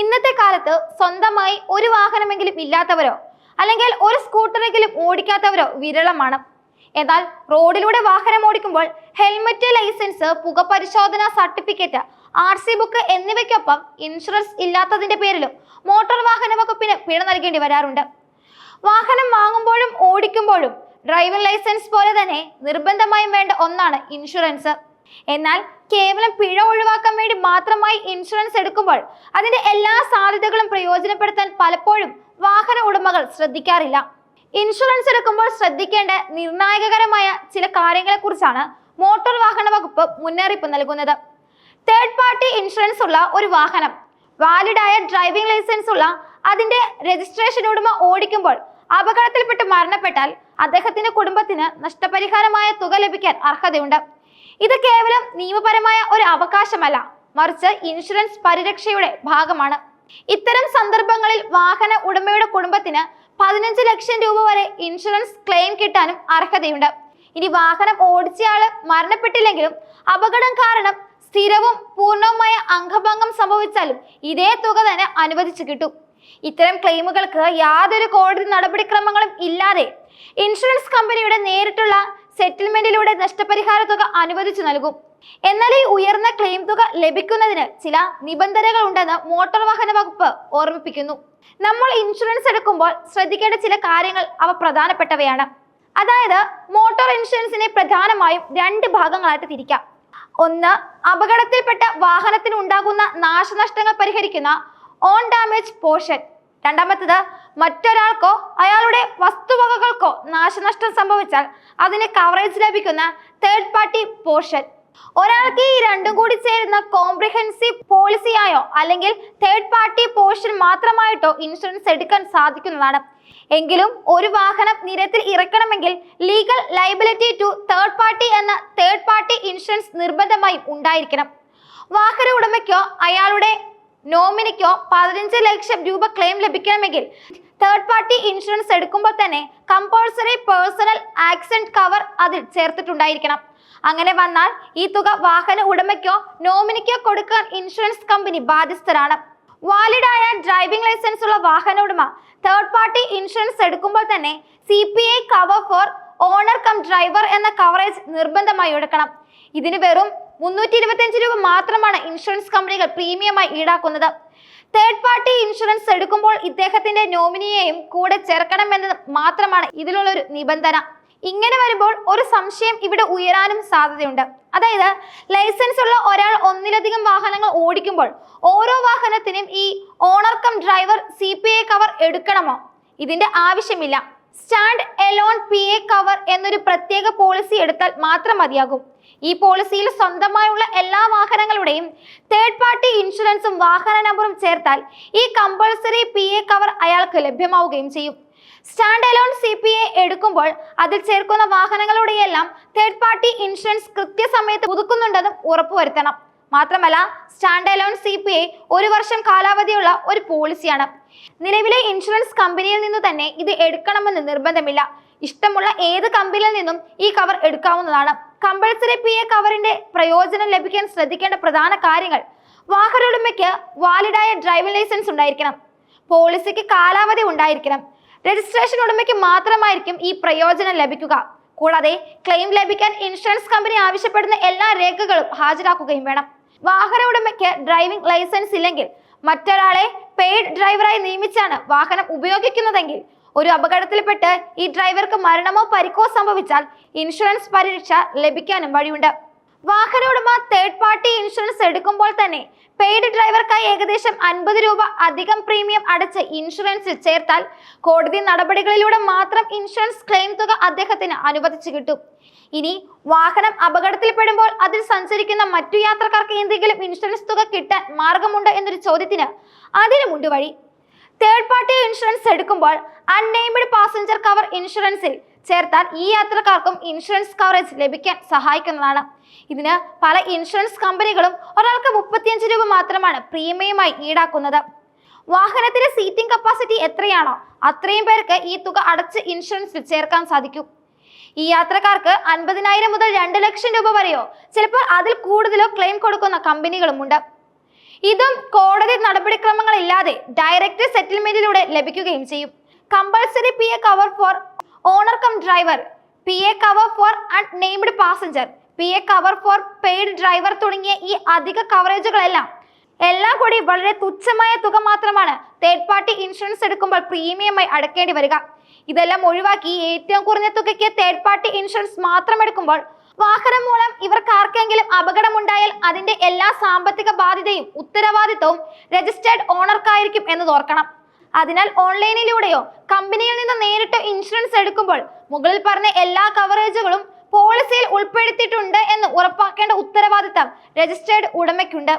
ഇന്നത്തെ കാലത്ത് സ്വന്തമായി ഒരു വാഹനമെങ്കിലും ഇല്ലാത്തവരോ അല്ലെങ്കിൽ ഒരു സ്കൂട്ടറെങ്കിലും ഓടിക്കാത്തവരോ വിരളമാണ്. എന്നാൽ റോഡിലൂടെ വാഹനം ഓടിക്കുമ്പോൾ ഹെൽമറ്റ് ലൈസൻസ് പുകപരിശോധന സർട്ടിഫിക്കറ്റ് ആർ സി ബുക്ക് എന്നിവയ്ക്കൊപ്പം ഇൻഷുറൻസ് ഇല്ലാത്തതിന്റെ പേരിലും മോട്ടോർ വാഹന വകുപ്പിന് പിഴ നൽകേണ്ടി വരാറുണ്ട്. വാഹനം വാങ്ങുമ്പോഴും ഓടിക്കുമ്പോഴും ഡ്രൈവിംഗ് ലൈസൻസ് പോലെ തന്നെ നിർബന്ധമായും വേണ്ട ഒന്നാണ് ഇൻഷുറൻസ്. എന്നാൽ കേവലം പിഴ ഒഴിവാക്കാൻ വേണ്ടി മാത്രമായി ഇൻഷുറൻസ് എടുക്കുമ്പോൾ അതിന്റെ എല്ലാ സാധ്യതകളും പ്രയോജനപ്പെടുത്താൻ പലപ്പോഴും വാഹന ഉടമകൾ ശ്രദ്ധിക്കാറില്ല. ഇൻഷുറൻസ് എടുക്കുമ്പോൾ ശ്രദ്ധിക്കേണ്ട നിർണായകകരമായ ചില കാര്യങ്ങളെക്കുറിച്ചാണ് മോട്ടോർ വാഹന വകുപ്പ് മുന്നറിയിപ്പ് നൽകുന്നത്. തേർഡ് പാർട്ടി ഇൻഷുറൻസ് ഉള്ള ഒരു വാഹനം വാലിഡായ ഡ്രൈവിംഗ് ലൈസൻസ് ഉള്ള അതിന്റെ രജിസ്ട്രേഷൻ ഉടമ ഓടിക്കുമ്പോൾ അപകടത്തിൽപ്പെട്ട് മരണപ്പെട്ടാൽ അദ്ദേഹത്തിന്റെ കുടുംബത്തിന് നഷ്ടപരിഹാരമായ തുക ലഭിക്കാൻ അർഹതയുണ്ട്. ഇത് കേവലം നിയമപരമായ ഒരു അവകാശമല്ല. മറിച്ച് ഇൻഷുറൻസ് പരിരക്ഷയുടെ ഭാഗമാണ്. ഇത്തരം സന്ദർഭങ്ങളിൽ വാഹന ഉടമയുടെ കുടുംബത്തിന് പതിനഞ്ച് ലക്ഷം രൂപ വരെ ഇൻഷുറൻസ് ക്ലെയിം കിട്ടാനും അർഹതയുണ്ട്. ഇനി വാഹനം ഓടിച്ചയാൾ മരണപ്പെട്ടില്ലെങ്കിലും അപകടം കാരണം സ്ഥിരവും പൂർണവുമായ അംഗഭംഗം സംഭവിച്ചാലും ഇതേ തുക തന്നെ അനുവദിച്ചു കിട്ടും. ഇത്തരം ക്ലെയിമുകൾക്ക് യാതൊരു കോടതി നടപടിക്രമങ്ങളും ഇല്ലാതെ ഇൻഷുറൻസ് കമ്പനിയുടെ നേരിട്ടുള്ള സെറ്റിൽമെന്റിലൂടെ നഷ്ടപരിഹാര തുക അനുവദിച്ചു നൽകും. എന്നാൽ ഈ ഉയർന്ന ക്ലെയിം തുക ലഭിക്കുന്നതിന് ചില നിബന്ധനകൾ ഉണ്ടെന്ന് മോട്ടോർ വാഹന വകുപ്പ് ഓർമ്മിപ്പിക്കുന്നു. നമ്മൾ ഇൻഷുറൻസ് എടുക്കുമ്പോൾ ശ്രദ്ധിക്കേണ്ട ചില കാര്യങ്ങൾ അവ പ്രധാനപ്പെട്ടവയാണ്. അതായത് മോട്ടോർ ഇൻഷുറൻസിനെ പ്രധാനമായും രണ്ട് ഭാഗങ്ങളായിട്ട് തിരിക്കാം. ഒന്ന് അപകടത്തിൽപ്പെട്ട വാഹനത്തിന് ഉണ്ടാകുന്ന നാശനഷ്ടങ്ങൾ പരിഹരിക്കുന്ന ഓൺ ഡാമേജ് പോർഷൻ രണ്ടാമത്തത് മറ്റൊരാൾക്കോ അയാളുടെ വസ്തുവകകൾക്കോ നാശനഷ്ടം സംഭവിച്ചാൽ അതിന് കവറേജ് ലഭിക്കുന്ന തേർഡ് പാർട്ടി പോർഷൻ ഒരാൾക്ക് ഈ രണ്ടും കൂടി ചേരുന്ന കോംപ്രിഹെൻസീവ് പോളിസിയായോ അല്ലെങ്കിൽ തേർഡ് പാർട്ടി പോർഷൻ മാത്രമായിട്ടോ ഇൻഷുറൻസ് എടുക്കാൻ സാധിക്കുന്നതാണ്. എങ്കിലും ഒരു വാഹനം നിരത്തിൽ ഇറക്കണമെങ്കിൽ legal liability to third party എന്ന തേർഡ് പാർട്ടി ഇൻഷുറൻസ് നിർബന്ധമായും ഉണ്ടായിരിക്കണം. വാഹന ഉടമയ്ക്കോ അയാളുടെ നോമിനിക്കോ പതിനഞ്ച് ലക്ഷം രൂപ ക്ലെയിം ലഭിക്കണമെങ്കിൽ തേർഡ് പാർട്ടി ഇൻഷുറൻസ് എടുക്കുമ്പോൾ തന്നെ കമ്പൾസറി പേഴ്സണൽ ആക്സിഡന്റ് കവർ അതിൽ ചേർത്തിട്ടുണ്ടായിരിക്കണം. അങ്ങനെ വന്നാൽ ഈ തുക വാഹന ഉടമയ്ക്കോ നോമിനിക്കോ കൊടുക്കാൻ ഇൻഷുറൻസ് കമ്പനി ബാധ്യസ്ഥരാണ്. വാലിഡായ ഡ്രൈവിംഗ് ലൈസൻസ് ഉള്ള വാഹന ഉടമ തേർഡ് പാർട്ടി ഇൻഷുറൻസ് എടുക്കുമ്പോൾ തന്നെ C cover for owner cum driver എന്ന കവറേജ് നിർബന്ധമായി എടുക്കണം. ഇതിന് വെറും മുന്നൂറ്റി ഇരുപത്തിയഞ്ച് രൂപ മാത്രമാണ് ഇൻഷുറൻസ് കമ്പനികൾ പ്രീമിയമായി ഈടാക്കുന്നത്. തേർഡ് പാർട്ടി ഇൻഷുറൻസ് എടുക്കുമ്പോൾ ഇദ്ദേഹത്തിന്റെ നോമിനിയെയും കൂടെ ചേർക്കണമെന്നത് മാത്രമാണ് ഇതിലുള്ള ഒരു നിബന്ധന. ഇങ്ങനെ വരുമ്പോൾ ഒരു സംശയം ഇവിടെ ഉയരാനും സാധ്യതയുണ്ട്. അതായത് ലൈസൻസ് ഉള്ള ഒരാൾ ഒന്നിലധികം വാഹനങ്ങൾ ഓടിക്കുമ്പോൾ ഓരോ വാഹനത്തിനും ഈ owner cum driver C cover എടുക്കണമോ? ഇതിന്റെ ആവശ്യമില്ല. Stand alone P A cover എന്നൊരു പ്രത്യേക പോളിസി എടുത്താൽ മാത്രം മതിയാകും. ഈ പോളിസിയിൽ സ്വന്തമായുള്ള എല്ലാ വാഹനങ്ങളുടെയും തേർഡ് പാർട്ടി ഇൻഷുറൻസും വാഹന നമ്പറും ചേർത്താൽ ഈ കമ്പൾസറി പി എ കവർ അയാൾക്ക് ലഭ്യമാവുകയും ചെയ്യും. Stand alone C P A എടുക്കുമ്പോൾ അതിൽ ചേർക്കുന്ന വാഹനങ്ങളുടെയെല്ലാം തേർഡ് പാർട്ടി ഇൻഷുറൻസ് കൃത്യസമയത്ത് പുതുക്കുന്നുണ്ടെന്നും ഉറപ്പുവരുത്തണം. മാത്രമല്ല stand alone C P I ഒരു വർഷം കാലാവധിയുള്ള ഒരു പോളിസിയാണ്. നിലവിലെ ഇൻഷുറൻസ് കമ്പനിയിൽ നിന്ന് തന്നെ ഇത് എടുക്കണമെന്ന് നിർബന്ധമില്ല. ഇഷ്ടമുള്ള ഏത് കമ്പനിയിൽ നിന്നും ഈ കവർ എടുക്കാവുന്നതാണ്. കമ്പൾസറി പി എ കവറിന്റെ പ്രയോജനം ലഭിക്കാൻ ശ്രദ്ധിക്കേണ്ട പ്രധാന കാര്യങ്ങൾ. വാഹന ഉടമയ്ക്ക് വാലിഡായ ഡ്രൈവിംഗ് ലൈസൻസ് ഉണ്ടായിരിക്കണം. പോളിസിക്ക് കാലാവധി ഉണ്ടായിരിക്കണം. രജിസ്ട്രേഷൻ ഉടമയ്ക്ക് മാത്രമായിരിക്കും ഈ പ്രയോജനം ലഭിക്കുക. കൂടാതെ ക്ലെയിം ലഭിക്കാൻ ഇൻഷുറൻസ് കമ്പനി ആവശ്യപ്പെടുന്ന എല്ലാ രേഖകളും ഹാജരാക്കുകയും വേണം. വാഹന ഉടമയ്ക്ക് ഡ്രൈവിംഗ് ലൈസൻസ് ഇല്ലെങ്കിൽ മറ്റൊരാളെ പെയ്ഡ് ഡ്രൈവറായി നിയമിച്ചാണ് വാഹനം ഉപയോഗിക്കുന്നതെങ്കിൽ ഒരു അപകടത്തിൽപ്പെട്ട് ഈ ഡ്രൈവർക്ക് മരണമോ പരിക്കോ സംഭവിച്ചാൽ ഇൻഷുറൻസ് പരിരക്ഷ ലഭിക്കാനും വഴിയുണ്ട്. വാഹന ഉടമ തേർഡ് പാർട്ടി ഇൻഷുറൻസ് എടുക്കുമ്പോൾ തന്നെ പെയ്ഡ് ഡ്രൈവർക്കായി ഏകദേശം അൻപത് രൂപ അധികം പ്രീമിയം അടച്ച് ഇൻഷുറൻസിൽ ചേർത്താൽ കോടതി നടപടികളിലൂടെ മാത്രം ഇൻഷുറൻസ് ക്ലെയിം തുക അദ്ദേഹത്തിന് അനുവദിച്ചു കിട്ടും. ഇനി വാഹനം അപകടത്തിൽപ്പെടുമ്പോൾ അതിൽ സഞ്ചരിക്കുന്ന മറ്റു യാത്രക്കാർക്ക് എന്തെങ്കിലും ഇൻഷുറൻസ് തുക കിട്ടാൻ മാർഗമുണ്ടോ എന്നൊരു ചോദ്യത്തിന് അതിനുമുണ്ട് വഴി. തേർഡ് പാർട്ടി ഇൻഷുറൻസ് എടുക്കുമ്പോൾ അൺനെയിംഡ് പാസഞ്ചർ കവർ ഇൻഷുറൻസിൽ ചേർത്താൽ ഈ യാത്രക്കാർക്കും ഇൻഷുറൻസ് കവറേജ് ലഭിക്കാൻ സഹായിക്കുന്നതാണ്. ഇതിന് പല ഇൻഷുറൻസ് കമ്പനികളും ഒരാൾക്ക് മുപ്പത്തിയഞ്ച് രൂപ മാത്രമാണ് പ്രീമിയമായി ഈടാക്കുന്നത്. വാഹനത്തിന്റെ സീറ്റിംഗ് കപ്പാസിറ്റി എത്രയാണോ അത്രയും പേർക്ക് ഈ തുക അടച്ച് ഇൻഷുറൻസിൽ ചേർക്കാൻ സാധിക്കും. ഈ യാത്രക്കാർക്ക് അൻപതിനായിരം മുതൽ രണ്ട് ലക്ഷം രൂപ വരെയോ ചിലപ്പോൾ അതിൽ കൂടുതലോ ക്ലെയിം കൊടുക്കുന്ന കമ്പനികളുമുണ്ട്. ഇതും കോടതി നടപടിക്രമങ്ങളില്ലാതെ ഡയറക്റ്റ് സെറ്റിൽമെന്റിലൂടെ ലഭിക്കുകയും ചെയ്യും. Compulsory P A cover for owner cum driver P A cover for unnamed passenger P A cover for paid driver തുടങ്ങിയ ഈ അധിക കവറേജുകളെല്ലാം എല്ലാം കൂടി വളരെ തുച്ഛമായ തുക മാത്രമാണ് തേർഡ് പാർട്ടി ഇൻഷുറൻസ് എടുക്കുമ്പോൾ പ്രീമിയമായി അടക്കേണ്ടി വരിക. ഇതെല്ലാം ഒഴിവാക്കി ഏറ്റവും കുറഞ്ഞ തുകയ്ക്ക് തേർഡ് പാർട്ടി ഇൻഷുറൻസ് മാത്രം എടുക്കുമ്പോൾ വാഹനം മൂലം ഇവർക്ക് ആർക്കെങ്കിലും അപകടമുണ്ടായാൽ അതിന്റെ എല്ലാ സാമ്പത്തിക ബാധ്യതയും ഉത്തരവാദിത്തവും രജിസ്റ്റേർഡ് ഓണർക്കായിരിക്കും എന്ന് ഓർക്കണം. അതിനാൽ ഓൺലൈനിലൂടെയോ കമ്പനിയിൽ നിന്ന് നേരിട്ട് ഇൻഷുറൻസ് എടുക്കുമ്പോൾ മുകളിൽ പറഞ്ഞ എല്ലാ കവറേജുകളും പോളിസിയിൽ ഉൾപ്പെടുത്തിയിട്ടുണ്ട് എന്ന് ഉറപ്പാക്കേണ്ട ഉത്തരവാദിത്തം രജിസ്റ്റേർഡ് ഉടമയ്ക്കുണ്ട്.